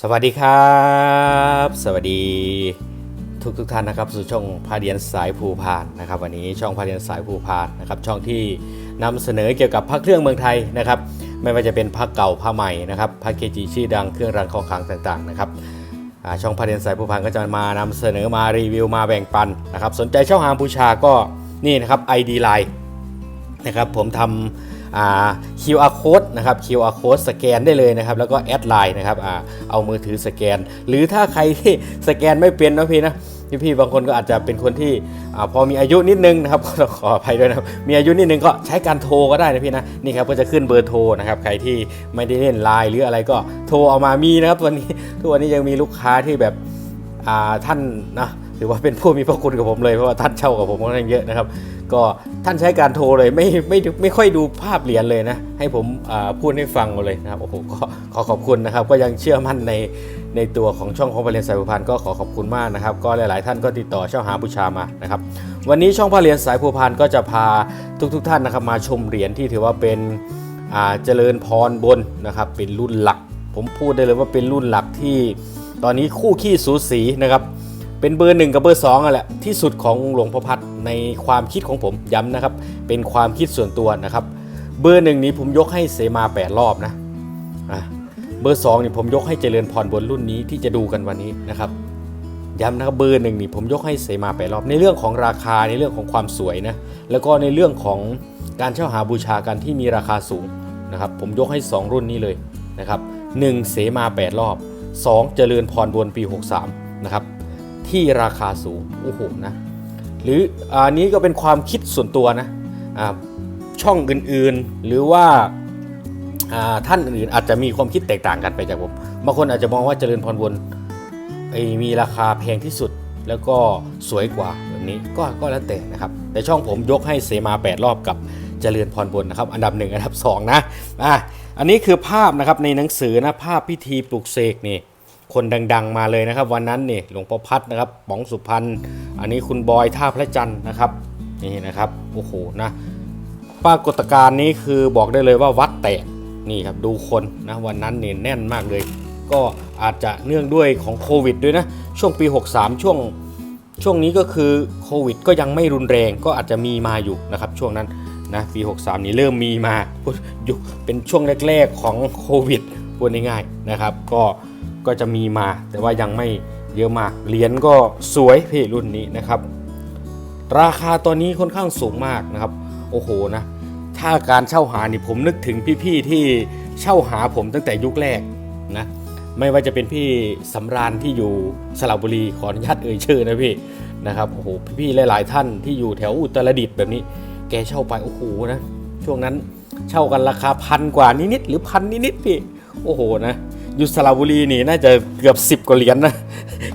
สวัสดีครับ สวัสดีทุกทุกท่านนะครับสู่ช่องพาเดียนสายภูพานนะครับ วันนี้ช่องพาเดียนสายภูพานนะครับ ช่องที่นำเสนอเกี่ยวกับพระเครื่องเมืองไทยนะครับ ไม่ว่าจะเป็นพระเก่าพระใหม่นะครับพระเกจิชื่อดังเครื่องรางของขลังต่างๆนะครับช่องพาเดียนสายภูพานก็จะมานำเสนอมารีวิวมาแบ่งปันนะครับ สนใจเช่าหาบูชาก็นี่นะครับ ID Line นะครับผมทำอ่า QR code นะครับ QR code สแกนได้เลยนะครับ แล้วก็แอดไลน์นะครับอเอามือถือสแกน หรือถ้าใครที่สแกนไม่เป็นนะพี่นะพี่พี่บางคนก็อาจจะเป็นคนที่อพอมีอายุนิดนึงนะครับก็ขออภัยด้วยนะมีอายุนิดนึงก็ใช้การโทรก็ได้นะพี่นะนี่ครับก็จะขึ้นเบอร์โทรนะครับใครที่ไม่ได้เล่นไลน์หรืออะไรก็โทรเอามามีนะครับวันนี้ทุกวันนี้ยังมีลูกค้าที่แบบท่านนะ ถือว่าเป็นผู้มีพระคุณกับผมเลยเพราะว่าท่านเช่ากับผมค่อนข้างเยอะนะครับ ก็ท่านใช้การโทรเลยไม่ไม่ไม่ค่อยดูภาพเหรียญเลยนะ ให้ผมพูดให้ฟังเลยนะครับโอ้โหก็ขอขอบคุณนะครับ ก็ยังเชื่อมั่นในในตัวของช่องของพระเรียนสายผูพันก็ขอขอบคุณมากนะครับ ก็หลาย ๆ ท่านก็ติดต่อเช่าหาบูชามานะครับ วันนี้ช่องพระเรียนสายผูพันก็จะพาทุก ๆท่านนะครับ มาชมเหรียญที่ถือว่าเป็นเจริญพรบนนะครับเป็นรุ่นหลัก ผมพูดได้เลยว่าเป็นรุ่นหลักที่ตอนนี้คู่ขี้สูสีนะครับ เป็นเบอร์หนึ่งกับเบอร์สองอะแหละที่สุดของหลวงพ่อพัดในความคิดของผมย้ำนะครับ เป็นความคิดส่วนตัวนะครับ เบอร์หนึ่งนี้ผมยกให้เสมาแปดรอบนะเบอร์สองนี่ผมยกให้เจริญพรบนรุ่นนี้ที่จะดูกันวันนี้นะครับย้ำนะครับเบอร์หนึ่งนี่ผมยกให้เสมาแปดรอบในเรื่องของราคาในเรื่องของความสวยนะแล้วก็ในเรื่องของการเช่าหาบูชากันที่มีราคาสูงนะครับผมยกให้ 2 รุ่นนี้เลยนะครับหนึ่งเสมา 8 รอบ 2 เจริญพรบนปี 63 นะครับ ที่ราคาสูงโอ้โหนะหรืออันนี้ก็เป็นความคิดส่วนตัวนะช่องอื่นๆหรือว่าท่านอื่นๆอาจจะมีความคิดแตกต่างกันไปจากผมบางคนอาจจะมองว่าเจริญพรบนมีราคาแพงที่สุดแล้วก็สวยกว่าแบบนี้ก็ก็แล้วแต่นะครับ แต่ช่องผมยกให้เสมา 8 รอบกับเจริญพรบนนะครับ อันดับหนึ่งอันดับสองนะอะอันนี้คือภาพนะครับในหนังสือนะภาพพิธีปลุกเสกนี่ คนดัง ๆ มาเลยนะครับ วันนั้นนี่หลวงพ่อพัดนะครับป๋องสุพรรณอันนี้คุณบอยท่าพระจันทร์นะครับนี่นะครับโอ้โหนะปรากฏการณ์นี้คือบอกได้เลยว่าวัดแตกนี่ครับดูคนนะวันนั้นเนี่ยแน่นมากเลย ก็อาจจะเนื่องด้วยของโควิดด้วยนะช่วงปี 63 ช่วงช่วงนี้ก็คือโควิดก็ยังไม่รุนแรงก็อาจจะมีมาอยู่นะครับช่วงนั้นนะปี 63 นี้เริ่มมีมาอยู่เป็นช่วงแรก ๆของโควิดพูดง่ายๆนะครับ ก็ ก็จะมีมา แต่ว่ายังไม่เยอะมาก เหรียญก็สวยพี่รุ่นนี้นะครับ ราคาตอนนี้ค่อนข้างสูงมากนะครับ โอ้โหนะ ถ้าการเช่าหานี่ผมนึกถึงพี่ๆที่เช่าหาผมตั้งแต่ยุคแรกนะ ไม่ว่าจะเป็นพี่สำราญที่อยู่สระบุรีขออนุญาตเอ่ยชื่อนะพี่นะครับโอ้โหพี่ๆหลาย ๆ ท่านที่อยู่แถวอุตรดิตถ์แบบนี้ แกเช่าไปโอ้โหนะช่วงนั้นเช่ากันราคาพันกว่านิดๆหรือพันนิดๆพี่โอ้โหนะ ยูสระบุรีนี่น่าจะเกือบ 10กว่าเหรียญนะ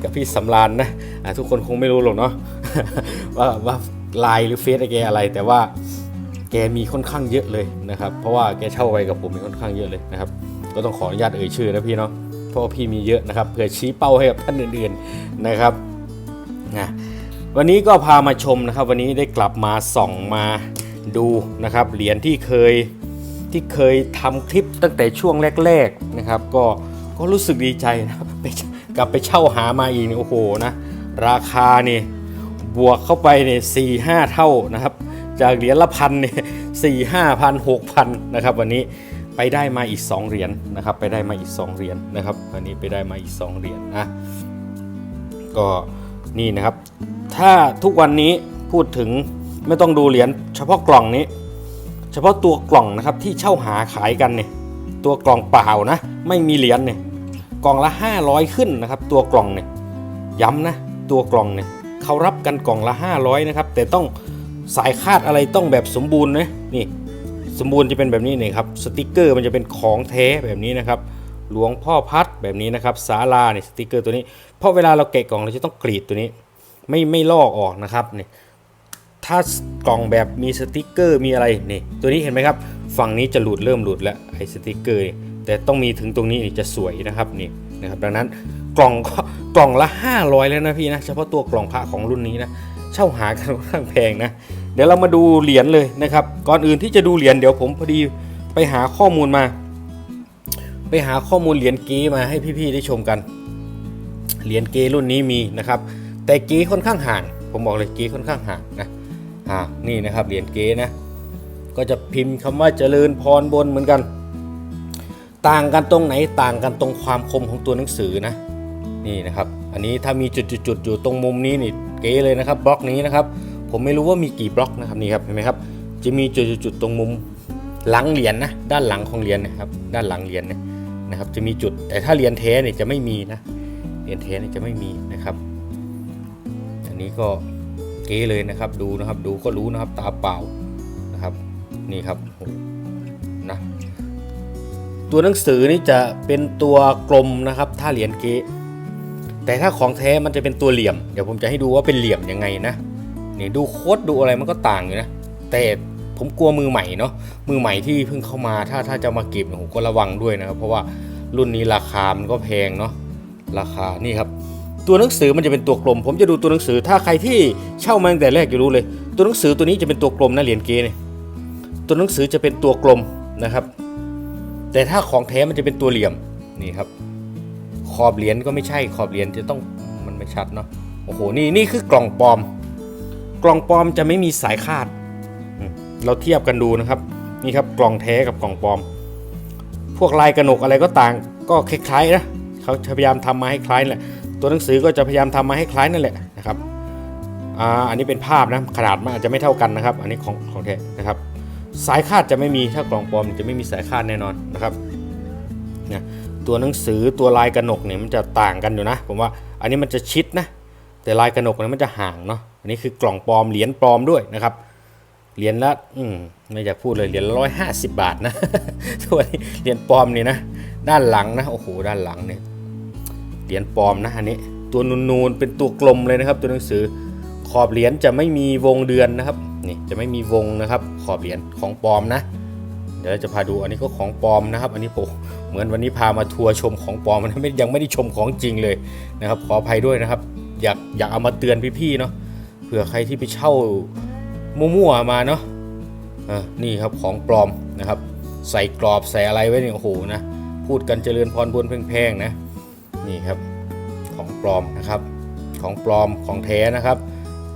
กับพี่สำราญนะะทุกคนคงไม่รู้หรอกเนาะว่าว่าไลน์หรือเฟซแกอะไร แต่ว่าแกมีค่อนข้างเยอะเลยนะครับ เพราะว่าแกเช่าไปกับผมมีค่อนข้างเยอะเลยนะครับ ก็ต้องขออนุญาตเอ่ยชื่อนะพี่เนาะเพราะว่าพี่มีเยอะนะครับเผื่อชี้เป้าให้กับท่านอื่นๆนะครับนะวันนี้ก็พามาชมนะครับ วันนี้ได้กลับมาส่องมาดูนะครับเหรียญที่เคยที่เคยทำคลิปตั้งแต่ช่วงแรก ๆนะครับ ก็ ก็รู้สึกดีใจนะไปกลับไปเช่าหามาอีกนี่โอ้โหนะราคานี่บวกเข้าไปเนี่ยสี่ห้าเท่านะครับ จากเหรียญละพันเนี่ยสี่ห้าพันหกพันนะครับ วันนี้ไปได้มาอีก 2 เหรียญนะครับ ไปได้มาอีก 2 เหรียญนะครับวันนี้ไปได้มาอีก 2 เหรียญนะก็นี่นะครับ ถ้าทุกวันนี้พูดถึงไม่ต้องดูเหรียญเฉพาะกล่องนี้ เฉพาะตัวกล่องนะครับที่เช่าหาขายกันเนี่ยตัวกล่องเปล่านะ ไม่มีเหรียญเนี่ย กล่องละ 500 ขึ้นนะครับ ตัวกล่องเนี่ยย้ำนะตัวกล่องเนี่ยเขารับกันกล่องละ 500 นะครับ แต่ต้องสายคาดอะไรต้องแบบสมบูรณ์นะนี่สมบูรณ์จะเป็นแบบนี้นี่ครับสติกเกอร์มันจะเป็นของแท้แบบนี้นะครับหลวงพ่อพัดแบบนี้นะครับศาลาเนี่ยสติกเกอร์ตัวนี้เพราะเวลาเราแกะกล่องเราจะต้องกรีดตัวนี้ ไม่ไม่ลอกออกนะครับนี่ถ้ากล่องแบบมีสติกเกอร์มีอะไรนี่ตัวนี้เห็นไหมครับ ฝั่งนี้จะหลุดเริ่มหลุดแล้วไอ้สติกเกอร์ แต่ต้องมีถึงตรงนี้จะสวยนะครับนี่นะครับดังนั้นกล่องก็กล่องละ 500 แล้วนะพี่นะเฉพาะตัวกล่องพระของรุ่นนี้นะเช่าหากันค่อนข้างแพงนะเดี๋ยวเรามาดูเหรียญเลยนะครับ ก่อนอื่นที่จะดูเหรียญเดี๋ยวผมพอดีไปหาข้อมูลมา ไปหาข้อมูลเหรียญเก๊มาให้พี่ๆได้ชมกันเหรียญเก๊รุ่นนี้มีนะครับ แต่เก๊ค่อนข้างห่าง ผมบอกเลยเก๊ค่อนข้างห่างนะห่านี่นะครับเหรียญเก๊นะก็จะพิมพ์คำว่าเจริญพรบนเหมือนกัน ต่างกันตรงไหนต่างกันตรงความคมของตัวหนังสือนะนี่นะครับ อันนี้ถ้ามีจุดๆอยู่ตรงมุมนี้นี่เก๋เลยนะครับบล็อกนี้นะครับ ผมไม่รู้ว่ามีกี่บล็อกนะครับนี่ครับเห็นไหมครับ จะมีจุดๆตรงมุมหลังเหรียญนะด้านหลังของเหรียญนะครับ ด้านหลังเหรียญนนะครับ จะมีจุดแต่ถ้าเหรียญแท้เนี่ยจะไม่มีนะเหรียญแท้เนี่ยจะไม่มีนะครับ อันนี้ก็เก๋เลยนะครับ ดูนะครับ ดูก็รู้นะครับตาเปล่านะครับ นี่ครับโอ้โหนะ ตัวหนังสือนี่จะเป็นตัวกลมนะครับ ถ้าเหรียญเก๊แต่ถ้าของแท้มันจะเป็นตัวเหลี่ยม เดี๋ยวผมจะให้ดูว่าเป็นเหลี่ยมยังไงนะนี่ดูโค้ดดูอะไรมันก็ต่างอยู่นะ แต่ผมกลัวมือใหม่เนาะมือใหม่ที่เพิ่งเข้ามาถ้าถ้าจะมาเก็บเนี่ยผมก็ระวังด้วยนะครับ เพราะว่ารุ่นนี้ราคามันก็แพงเนาะราคานี่ครับ ตัวหนังสือมันจะเป็นตัวกลม ผมจะดูตัวหนังสือถ้าใครที่เช่ามาตั้งแต่แรกจะรู้เลย ตัวหนังสือตัวนี้จะเป็นตัวกลมนะเหรียญเกเนี่ยตัวหนังสือจะเป็นตัวกลมนะครับ แต่ถ้าของแท้มันจะเป็นตัวเหลี่ยมนี่ครับ ขอบเหรียญก็ไม่ใช่ขอบเหรียญจะต้องมันไม่ชัดเนาะโอ้โหนี่นี่คือกล่องปลอม กล่องปลอมจะไม่มีสายคาด เราเทียบกันดูนะครับ นี่ครับกล่องแท้กับกล่องปลอม พวกลายกระหนกอะไรก็ต่างก็คล้ายๆนะเขาพยายามทำมาให้คล้ายนั่นแหละตัวหนังสือก็จะพยายามทำมาให้คล้ายนั่นแหละนะครับอ่าอันนี้เป็นภาพนะขนาดมันอาจจะไม่เท่ากันนะครับ อันนี้ของของแท้ สายคาดจะไม่มีถ้ากล่องปลอมจะไม่มีสายคาดแน่นอนนะครับนี่ยตัวหนังสือตัวลายกระหนกเนี่ยมันจะต่างกันอยู่นะ ผมว่าอันนี้มันจะชิดนะ แต่ลายกระหนกเนี่ยมันจะห่างเนาะอันนี้คือกล่องปลอมเหรียญปลอมด้วยนะครับเหรียญละอืมไม่อยากพูดเลยเหรียญละร้อยห้าสิบบาทนะตัวนี้เหรียญปลอมนี่นะ ด้านหลังนะโอ้โหด้านหลังเนี่ยเหรียญปลอมนะอันนี้ตัวนูนๆเป็นตัวกลมเลยนะครับ ตัวหนังสือขอบเหรียญจะไม่มีวงเดือนนะครับ นี่จะไม่มีวงนะครับขอบเหรียญของปลอมนะ เดี๋ยวเราจะพาดูอันนี้ก็ของปลอมนะครับ อันนี้โปเหมือนวันนี้พามาทัวร์ชมของปลอมนะไม่ยังไม่ได้ชมของจริงเลยนะครับ ขออภัยด้วยนะครับ อยากอยากเอามาเตือนพี่ๆเนาะเผื่อใครที่ไปเช่ามั่วๆมาเนาะนี่ครับของปลอมนะครับ ใส่กรอบใส่อะไรไว้เนี่ยโอ้โหนะพูดกันเจริญพรบนแพงๆนะนี่ครับของปลอมนะครับ ของปลอมของแท้นะครับ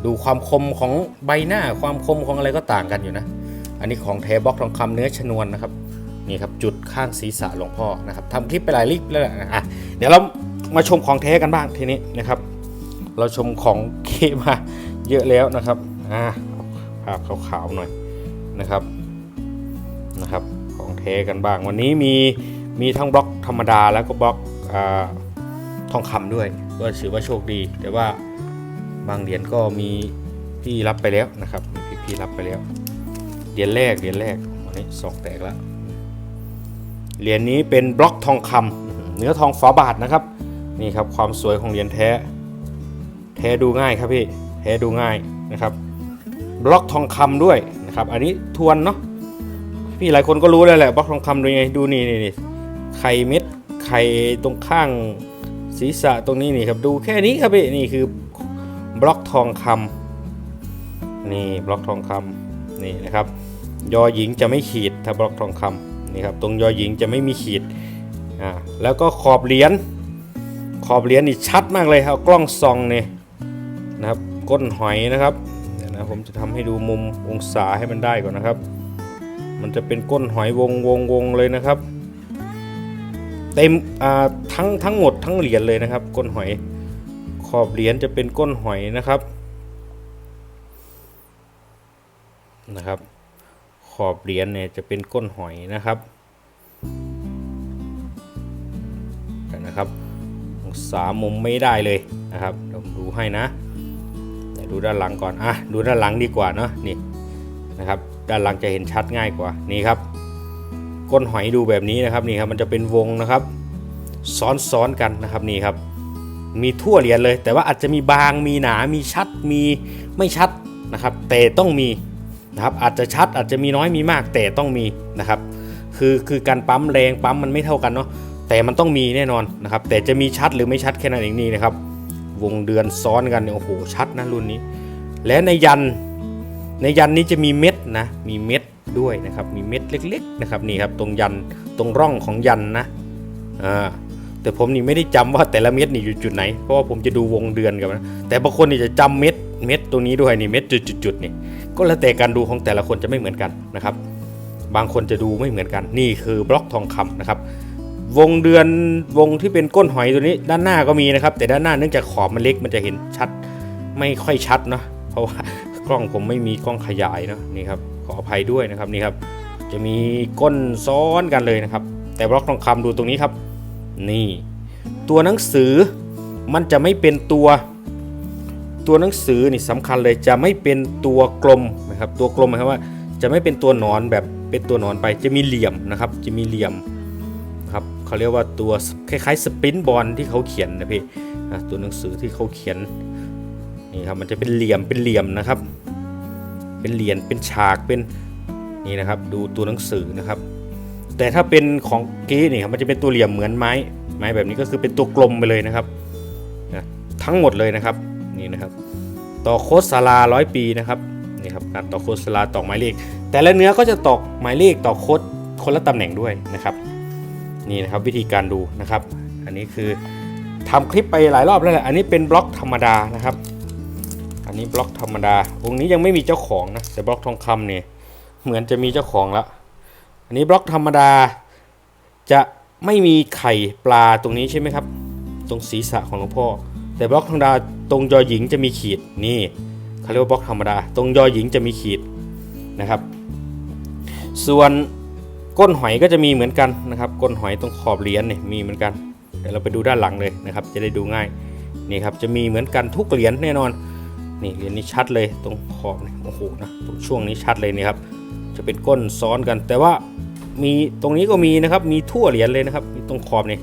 ดูความคมของใบหน้าความคมของอะไรก็ต่างกันอยู่นะ อันนี้ของแทบล็อกทองคำเนื้อชนวนนะครับนี่ครับจุดข้างศีรษะหลวงพ่อนะครับทำคลิปไปหลายคลิปแล้วนะอะเดี๋ยวเรามาชมของแท้กันบ้างทีนี้นะครับ เราชมของเคมาเยอะแล้วนะครับอ่าภาพขาวๆหน่อยนะครับนะครับ ของแท้กันบ้าง วันนี้มีมีทั้งบล็อกธรรมดาแล้วก็บล็อกอทองคำด้วย ก็ถือว่าโชคดี แต่ว่า บางเหรียญก็มีพี่รับไปแล้วนะครับมีพี่พี่รับไปแล้วเหรียญแรกเหรียญแรกวันนี้สองแตกแล้วเหรียญนี้เป็นบล็อกทองคำเนื้อทองฝาบาทนะครับนี่ครับความสวยของเหรียญแท้ แท้ดูง่ายครับพี่แท้ดูง่ายนะครับ บล็อกทองคำด้วยนะครับ อันนี้ทวนเนาะพี่หลายคนก็รู้แล้วแหละบล็อกทองคำดูยังไงดูนี่นี่นี่ไข่เม็ดไข่ตรงข้างศีรษะตรงนี้นี่ครับดูแค่นี้ครับพี่นี่คือ บล็อกทองคำนี่บล็อกทองคำนี่นะครับยอหญิงจะไม่ขีดถ้าบล็อกทองคำนี่ครับตรงยอหญิงจะไม่มีขีดอ่าแล้วก็ขอบเหรียญขอบเหรียญนี่ชัดมากเลยครับกล้องส่องเนี่ยนะครับก้นหอยนะครับเดี๋ยวนะผมจะทำให้ดูมุมองศาให้มันได้ก่อนนะครับ มันจะเป็นก้นหอยวงวงวงเลยนะครับ เต็มอ่าทั้งทั้งหมดทั้งเหรียญเลยนะครับ ก้นหอย ขอบเหรียญจะเป็นก้นหอยนะครับนะครับ ขอบเหรียญเนี่ยจะเป็นก้นหอยนะครับนะครับองศามุมไม่ได้เลยนะครับเดี๋ยวผมดูให้นะดูด้านหลังก่อนอะดูด้านหลังดีกว่าเนาะนี่นะครับ ด้านหลังจะเห็นชัดง่ายกว่านี่ครับ ก้นหอยดูแบบนี้นะครับนี่ครับมันจะเป็นวงนะครับ ซ้อนๆกันนะครับนี่ครับ มีทั่วเหรียญเลย แต่ว่าอาจจะมีบางมีหนามีชัดมีไม่ชัดนะครับ แต่ต้องมีนะครับอาจจะชัดอาจจะมีน้อยมีมากแต่ต้องมีนะครับ คือคือการปั๊มแรงปั๊มมันไม่เท่ากันเนาะแต่มันต้องมีแน่นอนนะครับ แต่จะมีชัดหรือไม่ชัดแค่นั้นเองนี่นะครับ วงเดือนซ้อนกันเนี่ยโอ้โหชัดนะรุ่นนี้ และในยันในยันนี้จะมีเม็ดนะมีเม็ดด้วยนะครับ มีเม็ดเล็ก ๆ นะครับนี่ครับตรงยันตรงร่องของยันนะอ่า แต่ผมนี่ไม่ได้จำว่าแต่ละเม็ดนี่อยู่จุดไหน เพราะว่าผมจะดูวงเดือนกันนะแต่บางคนนี่จะจำเม็ดเม็ดตรงนี้ด้วยนี่เม็ดจุดๆนี่ก็แล้วแต่การดูของแต่ละคนจะไม่เหมือนกันนะครับ บางคนจะดูไม่เหมือนกัน นี่คือบล็อกทองคำนะครับ วงเดือนวงที่เป็นก้นหอยตัวนี้ด้านหน้าก็มีนะครับ แต่ด้านหน้าเนื่องจากขอบมันเล็กมันจะเห็นชัด ไม่ค่อยชัดเนาะเพราะว่ากล้องผมไม่มีกล้องขยายเนาะนี่ครับขออภัยด้วยนะครับนี่ครับ จะมีก้นซ้อนกันเลยนะครับ แต่บล็อกทองคำดูตรงนี้ครับ นี่ ตัวหนังสือมันจะไม่เป็นตัว ตัวหนังสือนี่สำคัญเลยจะไม่เป็นตัวกลมนะครับ ตัวกลมหมายความว่า จะไม่เป็นตัวหนอนแบบเป็นตัวหนอนไปจะมีเหลี่ยมนะครับ จะมีเหลี่ยมครับเขาเรียกว่าตัวคล้ายๆสปินบอลที่เขาเขียนนะพี่ตัวหนังสือที่เขาเขียนนี่ครับมันจะเป็นเหลี่ยมเป็นเหลี่ยมนะครับ เป็นเหรียญเป็นฉากเป็นนี่นะครับ ดูตัวหนังสือนะครับ แต่ถ้าเป็นของกี้นี่ครับมันจะเป็นตัวเหลี่ยมเหมือนไม้ ไม้แบบนี้ก็คือเป็นตัวกลมไปเลยนะครับนะทั้งหมดเลยนะครับนี่นะครับ ต่อโคสซาลาร้อยปีนะครับนี่ครับการต่อโคสซาลาตอกหมายเลข แต่ละเนื้อก็จะตอกหมายเลขต่อโคดคนละตำแหน่งด้วยนะครับนี่นะครับวิธีการดูนะครับ อันนี้คือทำคลิปไปหลายรอบแล้วแหละอันนี้เป็นบล็อกธรรมดานะครับ อันนี้บล็อกธรรมดาองค์นี้ยังไม่มีเจ้าของนะแต่บล็อกทองคำเนี่ยเหมือนจะมีเจ้าของแล้ว อันนี้บล็อกธรรมดาจะไม่มีไข่ปลาตรงนี้ใช่ไหมครับ ตรงศีรษะของหลวงพ่อ แต่บล็อกธรรมดาตรงยอหญิงจะมีขีดนี่เขาเรียกว่าบล็อกธรรมดา ตรงยอหญิงจะมีขีดนะครับ ส่วนก้นหอยก็จะมีเหมือนกันนะครับ ก้นหอยตรงขอบเหรียญเนี่ยมีเหมือนกันเดี๋ยวเราไปดูด้านหลังเลยนะครับ จะได้ดูง่ายนี่ครับจะมีเหมือนกันทุกเหรียญแน่นอนนี่เหรียญนี้ชัดเลยตรงขอบเนี่ยโอ้โหนะตรงช่วงนี้ชัดเลยนี่ครับ จะเป็นก้นซ้อนกัน แต่ว่ามีตรงนี้ก็มีนะครับ มีทั่วเหรียญเลยนะครับตรงขอบนี่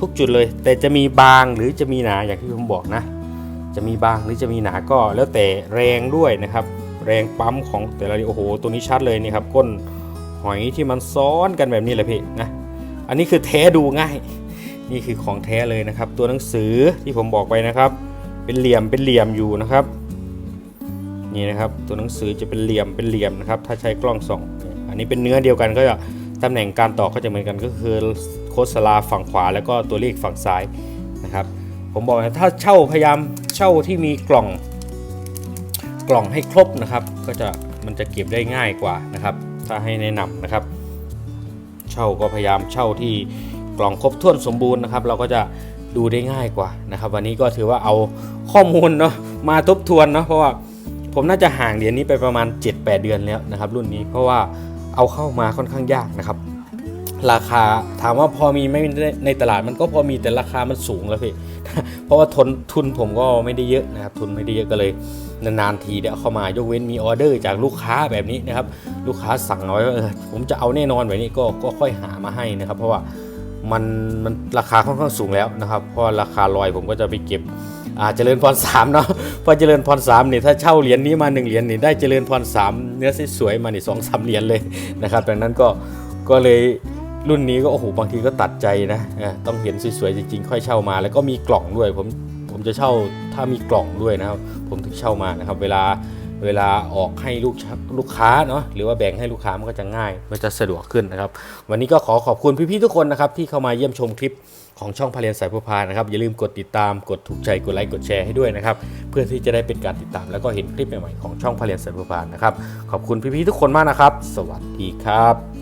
ทุกจุดเลย แต่จะมีบางหรือจะมีหนาอย่างที่ผมบอกนะ จะมีบางหรือจะมีหนาก็แล้วแต่แรงด้วยนะครับ แรงปั๊มของแต่ละโอ้โห ตัวนี้ชัดเลยนี่ครับก้นหอยที่มันซ้อนกันแบบนี้แหละพี่นะอันนี้คือแท้ดูง่าย นี่คือของแท้เลยนะครับ ตัวหนังสือที่ผมบอกไปนะครับ เป็นเหลี่ยมเป็นเหลี่ยมอยู่นะครับ นี่นะครับตัวหนังสือจะเป็นเหลี่ยมเป็นเหลี่ยมนะครับถ้าใช้กล้องส่อง อันนี้เป็นเนื้อเดียวกันก็จะตำแหน่งการต่อก็จะเหมือนกันก็คือโคสลาฝั่งขวา แล้วก็ตัวเลขฝั่งซ้ายนะครับ ผมบอกนะถ้าเช่าพยายามเช่าที่มีกล่องกล่องให้ครบนะครับ ก็จะมันจะเก็บได้ง่ายกว่านะครับ ถ้าให้แนะนำนะครับ เช่าก็พยายามเช่าที่กล่องครบถ้วนสมบูรณ์นะครับ เราก็จะดูได้ง่ายกว่านะครับ วันนี้ก็ถือว่าเอาข้อมูลเนาะมาทบทวนเนาะเพราะว่า ผมน่าจะห่างเหรียญนี้ไปประมาณ 7-8 เดือนแล้วนะครับรุ่นนี้เพราะว่าเอาเข้ามาค่อนข้างยากนะครับ ราคาถามว่าพอมีไหม่ในตลาดมันก็พอมีแต่ราคามันสูงแล้วพี่เพราะว่าทุนทุนผมก็ไม่ได้เยอะนะครับทุนไม่ได้เยอะก็เลยนานๆทีเดี๋ยวเข้ามายกเว้นมีออเดอร์จากลูกค้าแบบนี้นะครับ ลูกค้าสั่งเอาไว้ว่าเออผมจะเอาแน่นอนแบบนี้ก็ก็ค่อยหามาให้นะครับ เพราะว่า มันมันราคาค่อนข้างสูงแล้วนะครับเพราะราคาลอยผมก็จะไปเก็บอ่าเจริญพรสามเนาะพราะเจริญพรสามเนี่ยถ้าเช่าเหรียญนี้มาหนึ่งเหรียญนี่ได้เจริญพรสามเนื้อสวยๆมานี่สองสามเหรียญเลยนะครับดังนั้นก็ก็เลยรุ่นนี้ก็โอ้โหบางทีก็ตัดใจนะต้องเห็นสวยๆจริงๆค่อยเช่ามา แล้วก็มีกล่องด้วยผมผมจะเช่าถ้ามีกล่องด้วยนะครับผมถึงเช่ามานะครับ เวลา เวลาออกให้ลูกลูกค้าเนาะหรือว่าแบ่งให้ลูกค้ามันก็จะง่ายมันจะสะดวกขึ้นนะครับ วันนี้ก็ขอขอบคุณพี่ๆทุกคนนะครับที่เข้ามาเยี่ยมชมคลิปของช่องพาเรียนสายผู้พานะครับอย่าลืมกดติดตามกดถูกใจกดไลค์กดแชร์ให้ด้วยนะครับเพื่อที่จะได้เป็นการติดตาม แล้วก็เห็นคลิปใหม่ๆของช่องพาเรียนสายผู้พานนะครับขอบคุณพี่ๆทุกคนมากนะครับ สวัสดีครับ